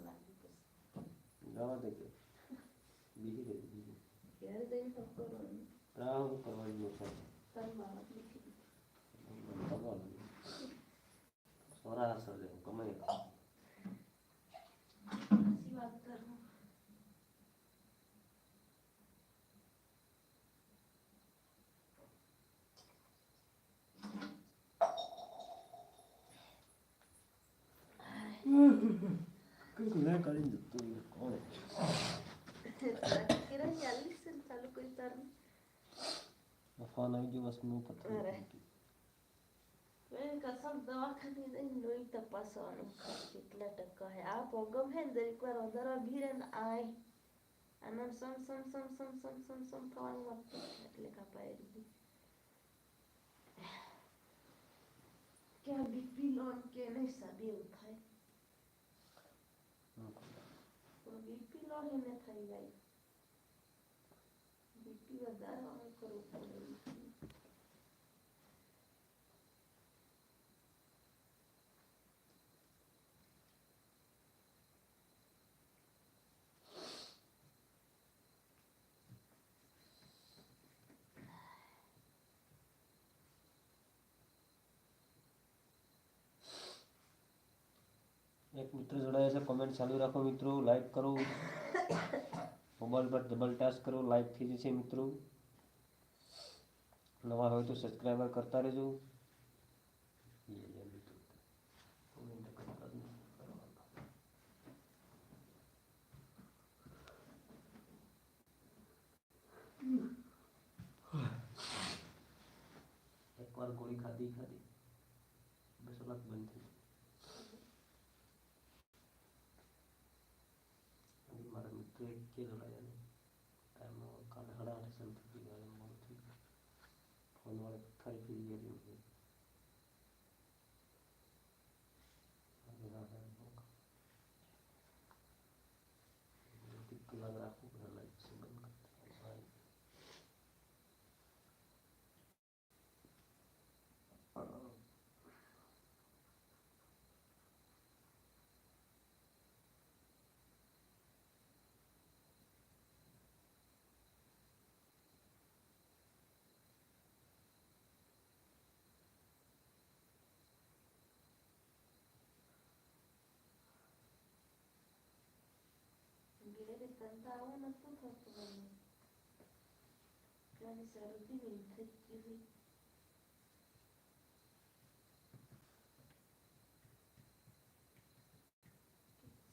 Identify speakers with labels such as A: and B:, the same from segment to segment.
A: લાગે પછી
B: જવા દે કે બીજી કઈ બીજી
A: ઘેર જઈને તો કરવાનું
B: આ હું કરવાની નથી
A: તન બાળક લીધી
B: કરવાનું સોરા અસર છે કમાઈ 그러니까
A: 내가 깔린데 또
B: 이거 꺼내. अफाना की बस
A: मुँह पता मैंने कसम दवा खाने नहीं नोई तपास और कितना टक्का है आप ओगम है जर एक बार उधर और भी रन आए अनम सम सम सम सम सम सम सम कौन मत लिखा पाए क्या बीपी लोन के नहीं, सभी उठाए બીપી લો ને થઈ જાય. બીપી વધારવાનું કરવું પડે.
B: એક મિત્ર જોડાયા છે કોમેન્ટ ચાલુ રાખો મિત્રો લાઈક કરો મોબાઈલ પર ડબલ ટાચ કરો લાઈક થઈ જશે મિત્રો નવા હોય તો સબસ્ક્રાઈબર કરતા રહેજો યે યે મિત્રો. comment કરતા જ નથી કરવાના. એકવાર ગોળી ખાધી ખાધી બસ અલગ બંધ થઈ ಕೇಳುವುದಾಗಿದೆ ಆ್ಯಮ್ ಕಾಲ ಹಡಾಟ ಸಂತೃಪ್ತಿ ಆ್ಯಮ್ बहुत ही फ़ोन वाले थाई पी लिए होंगे
A: लग रहा है Tentavam a tutatlarını. Yani sarıldı bir tek gibi.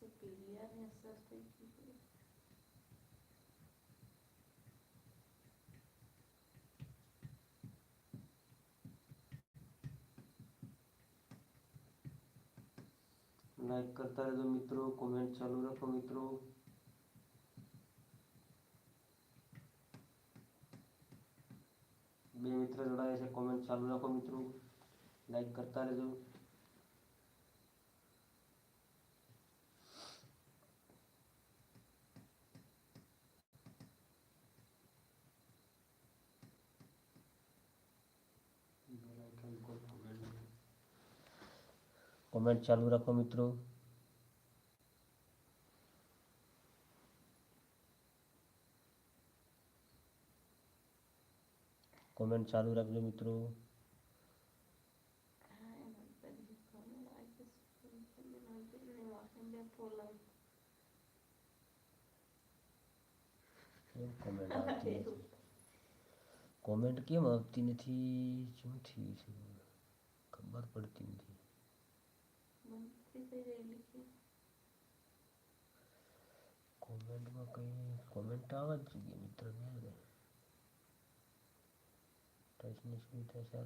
A: Se pelean y hasta este equipo. Like
B: करता रहे तो मित्रों कमेंट चालू रखो मित्रों બે મિત્ર જોડાયા છે કોમેન્ટ ચાલુ રાખો મિત્રો લાઈક કરતા રહેજો કોમેન્ટ ચાલુ રાખો મિત્રો કોમેન્ટ ચાલુ રાખજો મિત્રો. કોમેન્ટ કેમ આવતી નથી? શું થયું છે. ખબર પડતી નથી. કોમેન્ટમાં કંઈ કોમેન્ટ આવવા જ જોઈએ મિત્ર? ને Pues me suelta.